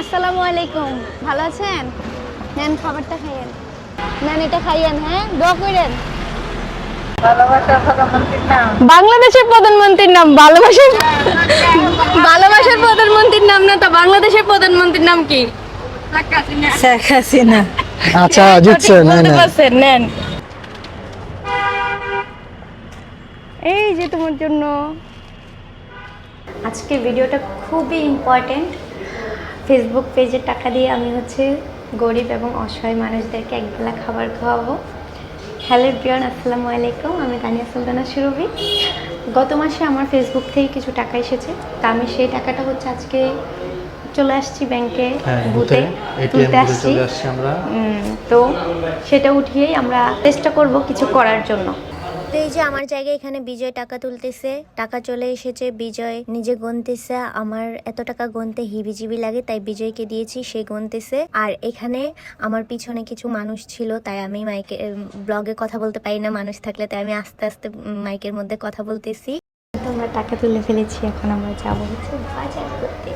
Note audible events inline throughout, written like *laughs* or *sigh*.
আসসালামু আলাইকুম। ভালো আছেন? নেন খাবারটা খাইয়েন। নেন এটা খাইয়েন হ্যাঁ? দোয়া করেন। বাংলাদেশের প্রধানমন্ত্রীর নাম ভালোবাসার ভালোবাসার প্রধানমন্ত্রীর নাম না তো বাংলাদেশের প্রধানমন্ত্রীর নাম কি? শেখ হাসিনা। আচ্ছা জিতছে না বলতে না পারছেন নেন। এই যে তোমার জন্য। আজকে ভিডিওটা খুবই ইম্পর্টেন্ট ফেসবুক পেজে টাকা দিয়ে আমি হচ্ছে গরিব এবং অসহায় মানুষদেরকে একবেলা খাবার খাওয়াবো। হ্যালো বিয়ান আসসালামু আলাইকুম। আমি তানিয়া সুলতানা সুরভি। গত মাসে আমার ফেসবুক থেকে কিছু টাকা এসেছে। তা আমি সেই টাকাটা হচ্ছে আজকে চলে আসছি ব্যাংকে হ্যাঁ বুথে তুলতে আসছি। আমরা। তো সেটা উঠিয়েই আমরা চেষ্টা করব কিছু করার জন্য। তো এই যে আমার জায়গায় এখানে বিজয় টাকা তুলতেছে টাকা চলে এসেছে বিজয় নিজে গুনতেছে আমার এত টাকা গুনতে হিবিজিবি লাগে তাই বিজয়কে দিয়েছি সে গুনতেছে। আর এখানে আমার পিছনে কিছু মানুষ ছিল তাই আমি মাইকে ব্লগে কথা বলতে পারি না মানুষ থাকলে তাই আমি আস্তে আস্তে মাইকের মধ্যে কথা বলতেছি। তো আমরা টাকা তুলে ফেলেছি এখন আমরা যাব হচ্ছে বাজার করতে।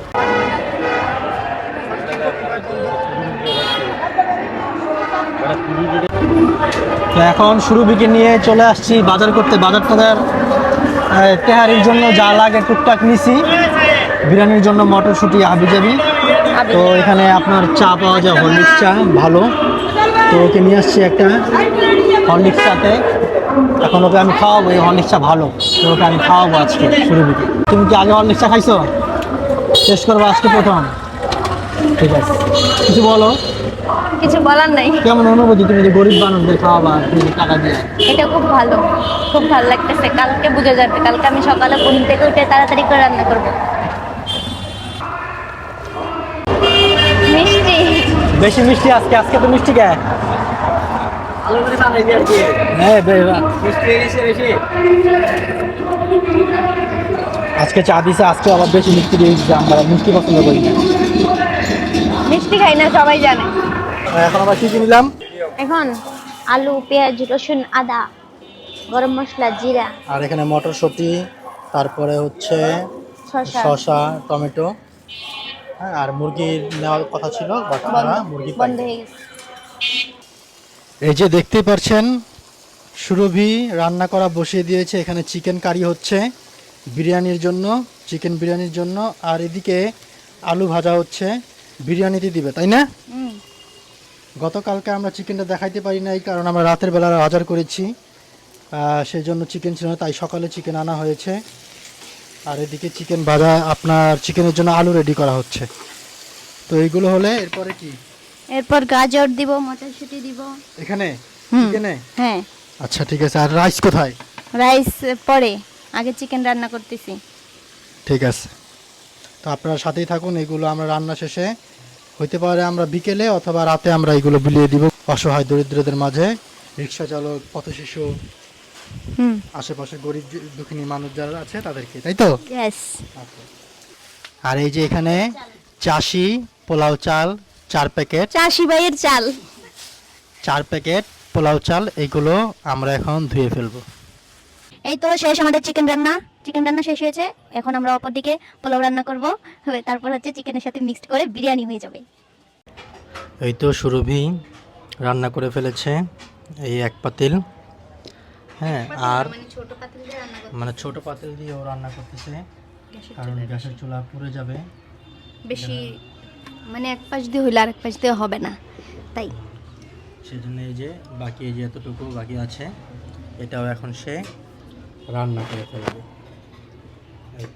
তো এখন সুরভিকে নিয়ে চলে আসছি বাজার করতে। বাজার টাজার তেহারির জন্য যা লাগে টুকটাক নিছি। বিরিয়ানির জন্য মটরশুঁটি হাবিজাবি। তো এখানে আপনার চা পাওয়া যায় হরলিক্স চা ভালো। তো ওকে নিয়ে আসছি একটা হরলিক্স চাতে। এখন ওকে আমি খাওয়াবো এই হরলিক্স চা ভালো। তো ওকে আমি খাওয়াবো আজকে সুরভিকে। তুমি কি আগে হরলিক্স চা খাইছো? টেস্ট করব আজকে প্রথম। ঠিক আছে। কিছু বলো। কিছু বলার নাই। কেমন অনুভূতি তুমি যে গরিব মানুষদের খাওয়াবা তুমি টাকা দিয়ে? এটা খুব ভালো খুব ভালো লাগতেছে। কালকে বুঝে যাবে কালকে আমি সকালে ঘুম থেকে উঠে তাড়াতাড়ি করে রান্না করব। মিষ্টি। বেশি মিষ্টি আজকে আজকে তো মিষ্টি কে? হ্যাঁ আজকে চা দিছে আজকে আবার বেশি মিষ্টি দিয়ে আমরা মিষ্টি পছন্দ করি না। মিষ্টি খাই না সবাই জানে। এখন আবার কি কি নিলাম? এখন আলু পেঁয়াজ রসুন আদা গরম মশলা জিরা। আর এখানে মটরশুঁটি তারপরে হচ্ছে শসা। টমেটো। হ্যাঁ আর মুরগির নেওয়ার কথা ছিল বাট আমরা মুরগি বন্ধ হয়ে গেছে। এই যে দেখতেই পাচ্ছেন সুরভি রান্না করা বসিয়ে দিয়েছে। এখানে চিকেন কারি হচ্ছে বিরিয়ানির জন্য চিকেন বিরিয়ানির জন্য। আর এদিকে আলু ভাজা হচ্ছে বিরিয়ানিতে দিবে তাই না? হুম। গতকালকে আমরা চিকেনটা দেখাইতে পারি নাই কারণ আমরা রাতের বেলা বাজার করেছি। সেই জন্য চিকেন ছিল তাই সকালে চিকেন আনা হয়েছে। আর এদিকে চিকেন ভাজা আপনার চিকেনের জন্য আলু রেডি করা হচ্ছে। তো এইগুলো হলে এরপরে কি? এরপর গাজর দিব মটরশুঁটি দিব। এখানে? চিকেনে? হ্যাঁ। আচ্ছা ঠিক আছে। আর রাইস কোথায়? রাইস পরে আগে চিকেন রান্না করতেছি। ঠিক আছে। তো আপনারা সাথেই থাকুন এগুলো আমরা রান্না শেষে হইতে পারে আমরা বিকেলে অথবা রাতে আমরা এগুলো বিলিয়ে দিব অসহায় দরিদ্রদের মাঝে। রিক্সা চালক পথ শিশু আশেপাশে গরিব দুঃখিনী মানুষ যারা আছে তাদেরকে তাই তো? আর এই যে এখানে চাষি পোলাও চাল চার প্যাকেট। চাষি ভাইয়ের চাল। চার প্যাকেট পোলাও চাল এগুলো আমরা এখন ধুয়ে ফেলব। এই তো শেষ আমাদের চিকেন রান্না। চিকেন রান্না শেষ হয়েছে এখন আমরা অপর দিকে পোলাও রান্না করব। তারপর হচ্ছে চিকেনের সাথে মিক্সড করে বিরিয়ানি হয়ে যাবে। এই তো সুরভি রান্না করে ফেলেছে এই এক পাতিল। হ্যাঁ আর মানে ছোট পাতিল দিয়ে ও রান্না করতেছে কারণ গ্যাসের চুলা পুড়ে যাবে। বেশি মানে এক পাশ দিয়ে হইলে আরেক পাশ দিয়ে হবে না তাই। সেজন্য এই যে বাকি এই যে এতটুকু বাকি আছে এটাও এখন সে রান্না করে ফেলবে। এই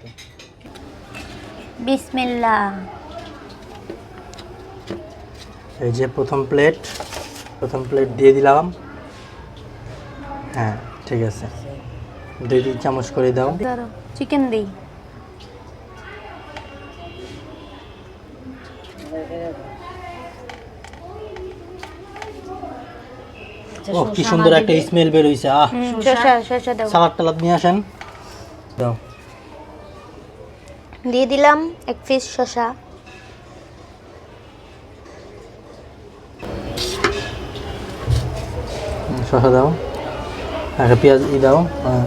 বিসমিল্লাহ। এই যে প্রথম প্লেট প্রথম প্লেট দিয়ে দিলাম। হ্যাঁ ঠিক আছে। দুই দুই চামচ করে দাও। চিকেন দিই। ও কি সুন্দর একটা স্মেল বের হইছে আহ। সালাদ টালাদ নিয়ে আসেন। দাও। দিয়ে দিলাম এক পিস শসা। হুম, শসা দাও। একটা পেঁয়াজ ই দাও। হ্যাঁ।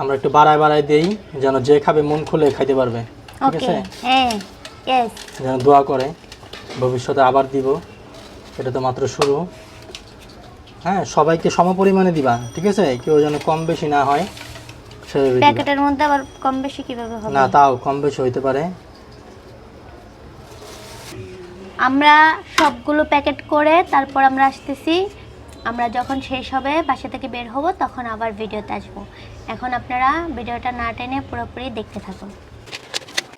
আমরা একটু বাড়ায় বাড়ায় দেই যেন যে খাবে মন খুলে খাইতে পারবে। ঠিক আছে? হ্যাঁ। যেন দোয়া করে। ভবিষ্যতে আবার দিব। এটা তো মাত্র শুরু। হ্যাঁ সবাইকে সম পরিমাণে দিবা ঠিক আছে? কেউ যেন কম বেশি না হয় প্যাকেটের মধ্যে আবার কম বেশি কীভাবে হবে? না তাও কম বেশি হইতে পারে। আমরা সবগুলো প্যাকেট করে তারপর আমরা আসতেছি। আমরা যখন শেষ হবে বাসা থেকে বের হব তখন আবার ভিডিওতে আসব। এখন আপনারা ভিডিওটা না টেনে পুরোপুরি দেখতে থাকুন।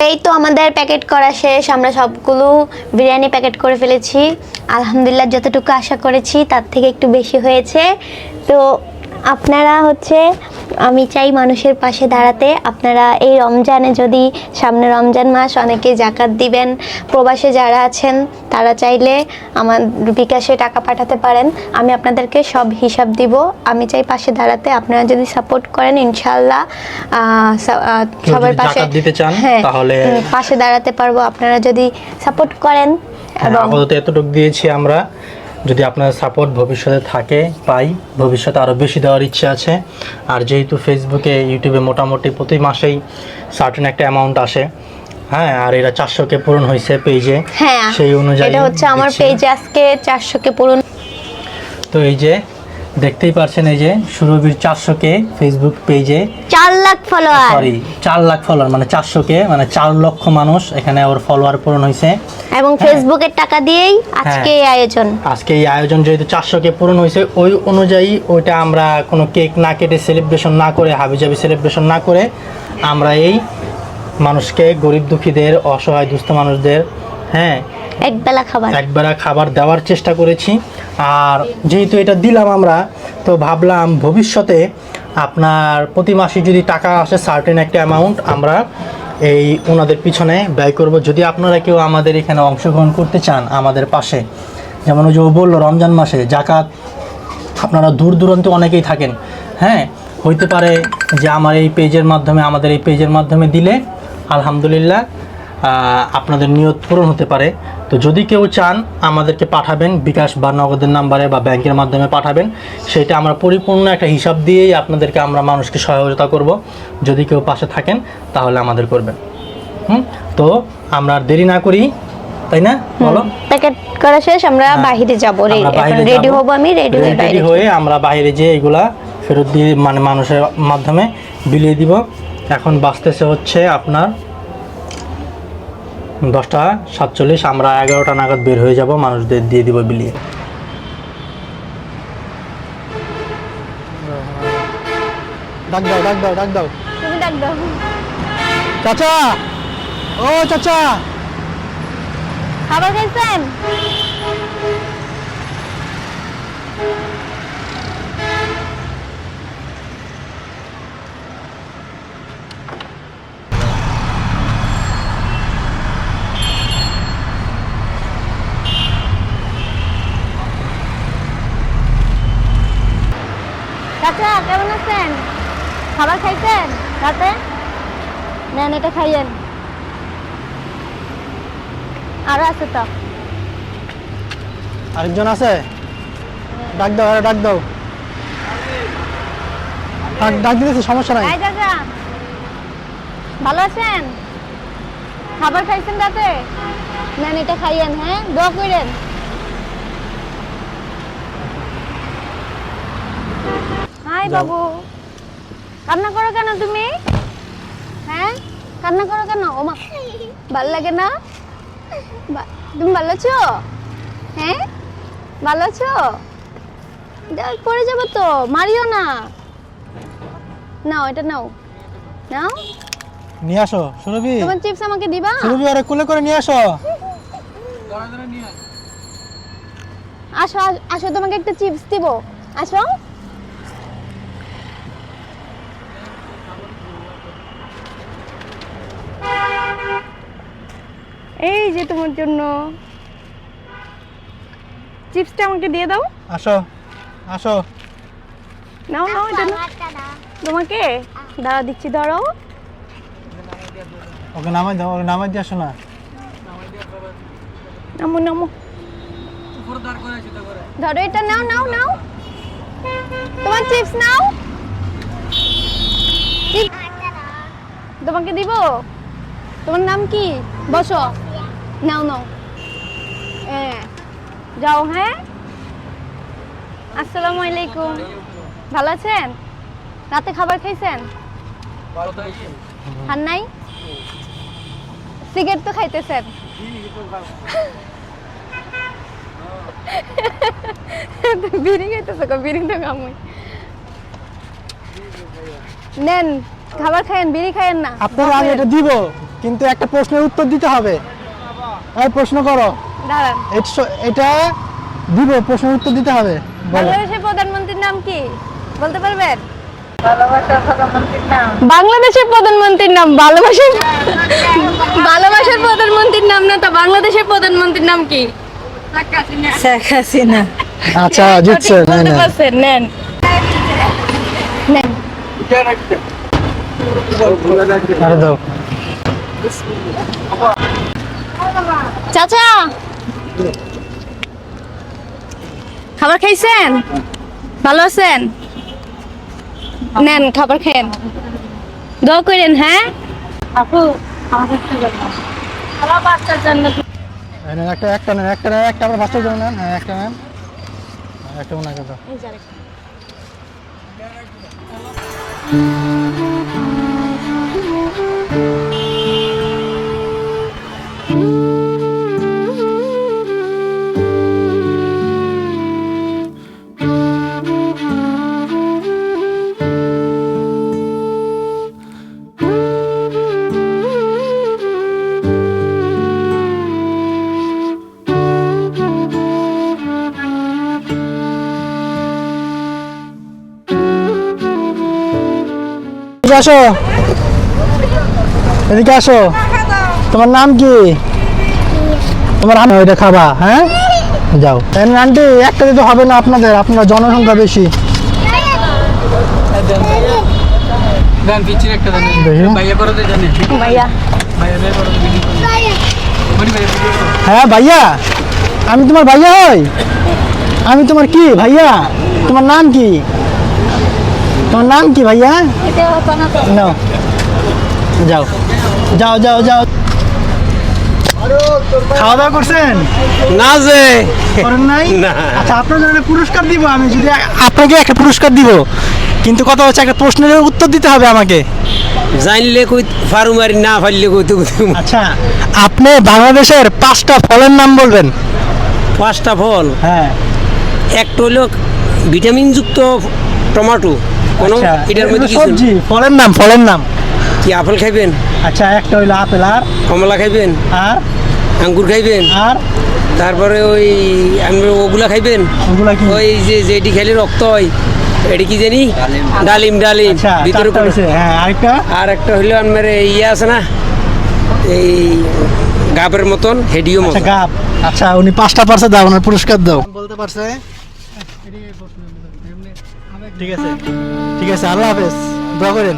এই তো আমাদের প্যাকেট করা শেষ। আমরা সবগুলো বিরিয়ানি প্যাকেট করে ফেলেছি। আলহামদুলিল্লাহ, যতটুকু আশা করেছি, তার থেকে একটু বেশি হয়েছে। তো আপনারা হচ্ছে আমি চাই মানুষের পাশে দাঁড়াতে। আপনারা এই রমজানে যদি সামনে রমজান মাস অনেকে জাকাত দিবেন। প্রবাসে যারা আছেন তারা চাইলে আমার বিকাশে টাকা পাঠাতে পারেন। আমি আপনাদেরকে সব হিসাব দিব। আমি চাই পাশে দাঁড়াতে। আপনারা যদি সাপোর্ট করেন ইনশাল্লাহ সবার পাশে দিতে চান, হ্যাঁ, তাহলে- পাশে দাঁড়াতে পারব। আপনারা যদি সাপোর্ট করেন হ্যাঁ, এবং এতটুকু দিয়েছি আমরা। যদি আপনার সাপোর্ট ভবিষ্যতে থাকে পাই। ভবিষ্যতে আরও বেশি দেওয়ার ইচ্ছে আছে। আর যেহেতু ফেসবুকে ইউটিউবে মোটামুটি প্রতি মাসেই সার্টেন একটা অ্যামাউন্ট আসে হ্যাঁ আর এরা চারশোকে পূরণ হয়েছে পেজে হ্যাঁ সেই অনুযায়ী এটা হচ্ছে আমার পেজ আজকে আজকে চারশোকে পূরণ তো এই যে দেখতেই পারছেন এই যে সুরভির চারশোকে ফেসবুক পেজে চার লাখ ফলোয়ার সরি চার লাখ ফলোয়ার মানে চারশোকে মানে চার লক্ষ মানুষ এখানে ওর ফলোয়ার পূরণ হয়েছে। এবং ফেসবুকের টাকা দিয়েই আজকে এই আয়োজন। আজকে এই আয়োজন যেহেতু চারশো কে পূরণ হয়েছে ওই অনুযায়ী ওইটা আমরা কোনো কেক না কেটে সেলিব্রেশন না করে হাবিজাবি সেলিব্রেশন না করে আমরা এই মানুষকে গরিব দুঃখীদের অসহায় দুস্থ মানুষদের হ্যাঁ এক বেলা খাবার। একবেলা খাবার দেওয়ার চেষ্টা করেছি। আর যেহেতু এটা দিলাম আমরা, তো ভাবলাম ভবিষ্যতে আপনার প্রতি মাসে যদি টাকা আসে সার্টেন একটা অ্যামাউন্ট আমরা এই ওনাদের পিছনে ব্যয় করব। যদি আপনারা কেউ আমাদের এখানে অংশগ্রহণ করতে চান আমাদের পাশে, যেমন ওই যে ও বলল রমজান মাসে জাকাত, আপনারা দূর দূরান্তে অনেকেই থাকেন। হ্যাঁ হইতে পারে যে আমার এই পেজের মাধ্যমে, আমাদের এই পেজের মাধ্যমে দিলে, আলহামদুলিল্লাহ আপনাদের নিয়ত পূরণ হতে পারে। তো যদি কেউ চান আমাদেরকে পাঠাবেন বিকাশ বা নগদের নাম্বারে বা ব্যাংকের মাধ্যমে পাঠাবেন সেটা আমরা পরিপূর্ণ একটা হিসাব দিয়েই আপনাদেরকে আমরা মানুষকে সহযোগিতা করব। যদি কেউ পাশে থাকেন তাহলে আমাদের করবেন। হুম? তো আমরা আর দেরি না করি তাই না? বলো। প্যাকেট করা শেষ আমরা যাব হ্যাঁ। এখন রেডি যাব। হব আমি রেডি হয়ে রেডি হয়ে আমরা বাইরে যে এগুলা ফেরত দিয়ে মানে মানুষের মাধ্যমে বিলিয়ে দিব। এখন বাঁচতেছে হচ্ছে আপনার দশটা সাতচল্লিশ আমরা এগারোটা নাগাদ বের হয়ে যাব মানুষদের দিয়ে দিব বিলিয়ে। ডাক দাও ডাক দাও ডাক দাও। ডাক দাও। চাচা! ও চাচা! খাবার খাইছেন? চাচা কেমন আছেন? খাবার খাইছেন? রাতে? নেন এটা খাইয়েন। আরও আছে তো। আরেকজন আছে? ডাক দাও আরে ডাক দাও। ডাক ডাক দিতেছি সমস্যা নাই। চাচা ভালো আছেন? খাবার খাইছেন রাতে? নেন এটা খাইয়েন হ্যাঁ? দোয়া করেন হাই বাবু। কান্না করো কেন তুমি? হ্যাঁ? কান্না করো কেন? ও মা ভালো লাগে না? তুমি ভালো আছো? হ্যাঁ? ভালো আছো? যা- পড়ে যাব তো মারিও না। নাও এটা নাও। নাও। নিয়ে আসো সুরভি। তোমার চিপস আমাকে দিবা? সুরভি আরে কোলে করে নিয়ে আসো। আসো আস- আসো তোমাকে একটা চিপস দিব। আসো। এই যে তোমার জন্য। চিপসটা আমাকে দিয়ে দাও। আসো আসো। নাও নাও এটা নাও। তোমাকে? দাঁড়া দিচ্ছি ধরো ওকে নামাই দাও ওকে নামাই দিয়ে আসো না। নামো নামো। ধরো এটা নাও নাও নাও। তোমার চিপস নাও। চিপ- তোমাকে দিব। তোমার নাম কি? বসো। নাও নাও যাও হ্যাঁ আসসালামু আলাইকুম ভালো আছেন রাতে খাবার খাইছেন খান নাই সিগারেট তো খাইতেছেন বিড়ি খাইতেছে বিড়ি তো কামুই নেন খাবার খায়েন বিড়ি খায়েন না আপনাকে আমি এটা দিব কিন্তু একটা প্রশ্নের উত্তর দিতে হবে। এই প্রশ্ন করো। দাঁড়ান। এটা- এটা দিব প্রশ্নের উত্তর দিতে হবে। বাংলাদেশের প্রধানমন্ত্রীর নাম কি? বলতে পারবেন? ভালোবাসার প্রধানমন্ত্রীর নাম। বাংলাদেশের প্রধানমন্ত্রীর নাম ভালোবাসার *laughs* ভালোবাসার প্রধানমন্ত্রীর নাম না তো বাংলাদেশের প্রধানমন্ত্রীর নাম কি? শেখ হাসিনা। আচ্ছা জিতছে নেন নেন। আরে দাও। চাচা। খাবার খাইছেন? ভালো আছেন? নেন খাবার খেন দোয়া করেন হ্যাঁ? আপু আমাদের বাচ্চার জন্য এই নেন, একটা একটা নেন একটা নেন একটা আমার বাচ্চার জন্য নেন। হ্যাঁ একটা নেন। হ্যাঁ, একটা ওনাকে দাও এদিকে আসো। এদিকে আসো। তোমার নাম কি? তোমার নাম ওইটা খাবা হ্যাঁ? যাও। আন্টি একটা দিতে হবে না আপনাদের আপনার জনসংখ্যা বেশি। হ্যাঁ ভাইয়া। আমি তোমার ভাইয়া হই। আমি তোমার কি ভাইয়া? তোমার নাম কি? তোমার নাম কি ভাইয়া? নাও যাও। যাও যাও যাও। খাওয়া দাওয়া করছেন? না যে। করেন নাই? না। আচ্ছা আপনার জন্য পুরস্কার দিব আমি যদি আপনাকে একটা পুরস্কার দিব। কিন্তু কথা হচ্ছে একটা প্রশ্নের উত্তর দিতে হবে আমাকে। জানলে কই ফারু মারি না ফাইলে কই তো আচ্ছা। আপনি বাংলাদেশের পাঁচটা ফলের নাম বলবেন। পাঁচটা ফল? হ্যাঁ। একটা হলো ভিটামিন যুক্ত টমেটো। কোন আচ্ছা এটার মধ্যে কিছু? সবজি ফলের নাম ফলের নাম। কি আপেল খাইবেন? আচ্ছা একটা হইল আপেল আর? কমলা খাইবেন? আর? আঙ্গুর খাইবেন? আর? তারপরে ওই আমরা ওগুলা খাইবেন? ওই যে যেটি খেলে রক্ত হয় এটি কি জানি? ডালিম। ডালিম আচ্ছা ভিতরে হ্যাঁ আরেকটা? আর একটা হইল আমার ইয়ে আছে না? এই গাবের মতন হেডিও আচ্ছা মতন। গাব। আচ্ছা উনি পাঁচটা পারছে দাও ওনার পুরস্কার দাও। বলতে পারছে? ঠিক আছে। ঠিক আছে আল্লাহ হাফেজ। দোয়া করেন।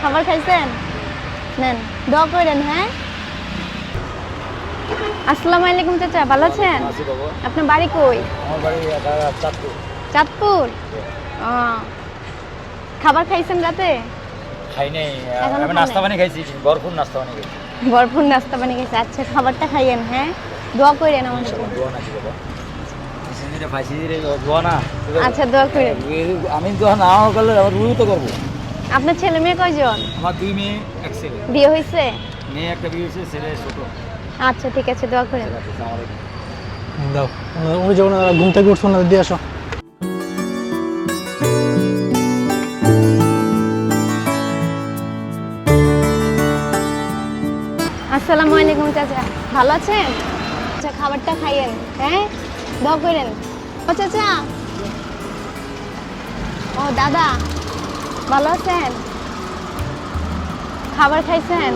খাবার খাইছেন? নেন দোয়া করেন হ্যাঁ? আসসালামু আলাইকুম চাচা ভালো আছেন? আপনার বাড়ি কই? চাঁদপুর। ও। খাবার খাইছেন রাতে? খাই নাই আমি নাস্তা? বানিয়ে খাইছি ভরপুর নাস্তা বানিয়ে খাইছি। ভরপুর নাস্তা বানিয়ে গেছে আচ্ছা খাবারটা খাইয়েন হ্যাঁ? দোয়া করেন আমার জন্য। দোয়া না বাবা? আচ্ছা দোয়া করেন আমি দোয়া না করলে আমার রুই তো করব। আপনার ছেলে মেয়ে কয়জন? আমার দুই মেয়ে এক ছেলে। বিয়ে হয়েছে মেয়ে একটা বিয়ে হয়েছে ছেলে ছোট। আচ্ছা ঠিক আছে দোয়া করেন। দাও উনি যখন ঘুম থেকে উঠছো না দিয়ে আসো। আসসালামু আলাইকুম চাচা। ভালো আছেন? আচ্ছা খাবারটা খাইয়েন হ্যাঁ? দোয়া করেন। ও চাচা। ও দাদা, ভালো আছেন? খাবার খাইছেন?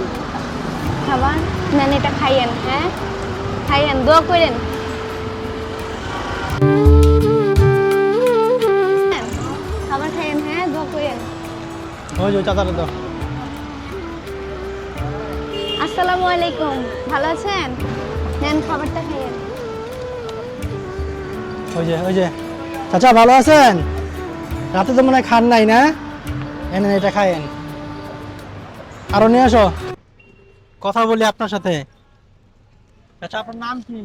খাবার? নেন এটা খাইয়েন হ্যাঁ? খাইয়েন, দোয়া করেন। খাবার খাইয়েন হ্যাঁ? দোয়া করেন। ওই চাচাটা দাও আসসালামু আলাইকুম। ভালো আছেন? নেন খাবারটা খাইয়েন ওই যে ওই যে। চাচা ভালো আছেন? রাতে তো মনে হয় খান নাই না? এনে এটা খায়েন। আরও নিয়ে আসো। কথা বলি আপনার সাথে। চাচা আপনার নাম কি?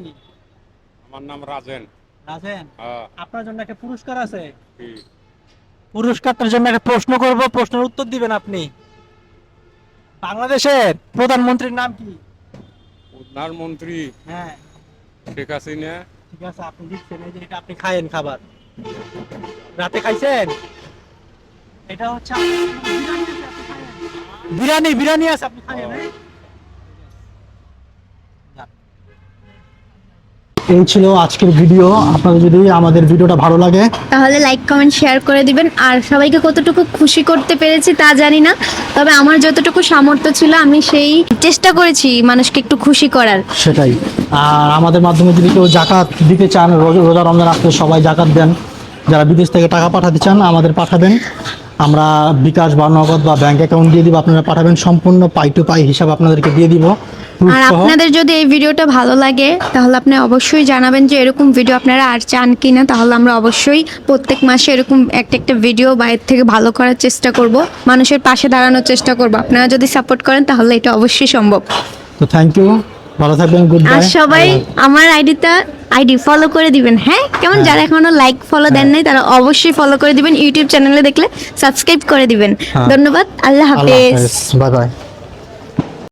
আমার নাম রাজেন। রাজেন? হ্যাঁ, আপনার জন্য একটা পুরস্কার আছে? পুরস্কারটার জন্য একটা প্রশ্ন করব প্রশ্নের উত্তর দিবেন আপনি। বাংলাদেশের প্রধানমন্ত্রীর নাম কি? প্রধানমন্ত্রী হ্যাঁ। শেখ হাসিনা। ঠিক আছে আপনি দিচ্ছেন এই যে এটা আপনি খায়েন খাবার। রাতে খাইছেন? এটা হচ্ছে বিরিয়ানি বিরিয়ানি আছে আপনি খাইয়েন হ্যাঁ? এই ছিল আজকের ভিডিও আপনাদের যদি আমাদের ভিডিওটা ভালো লাগে তাহলে লাইক কমেন্ট শেয়ার করে দিবেন। আর সবাইকে কতটুকু খুশি করতে পেরেছি তা জানি না তবে আমার যতটুকু সামর্থ্য ছিল আমি সেই চেষ্টা করেছি মানুষকে একটু খুশি করার। সেটাই। আর আমাদের মাধ্যমে যদি কেউ জাকাত দিতে চান রোজা রমজান আসলে সবাই জাকাত দেন। যারা বিদেশ থেকে টাকা পাঠাতে চান আমাদের পাঠাবেন। আমরা বিকাশ বা নগদ বা ব্যাংক অ্যাকাউন্ট দিয়ে দিব আপনারা পাঠাবেন। সম্পূর্ণ পাই টু পাই হিসাব আপনাদেরকে দিয়ে দিব। আর আপনাদের যদি এই ভিডিওটা ভালো লাগে তাহলে আপনি অবশ্যই জানাবেন যে এরকম ভিডিও আপনারা আর চান কিনা। তাহলে আমরা অবশ্যই প্রত্যেক মাসে এরকম একটা একটা ভিডিও বাইরের থেকে ভালো করার চেষ্টা করব। মানুষের পাশে দাঁড়ানোর চেষ্টা করব। আপনারা যদি সাপোর্ট করেন তাহলে এটা অবশ্যই সম্ভব। তো থ্যাংক ইউ ভালো থাকবেন গুড বাই আর সবাই আমার আইডিটা আইডি ফলো করে দিবেন হ্যাঁ? কেমন? যারা এখনও লাইক ফলো দেন নাই তারা অবশ্যই ফলো করে দিবেন। ইউটিউব চ্যানেলে দেখলে সাবস্ক্রাইব করে দিবেন। হ্যাঁ। ধন্যবাদ। আল্লাহ হাফেজ। Bye bye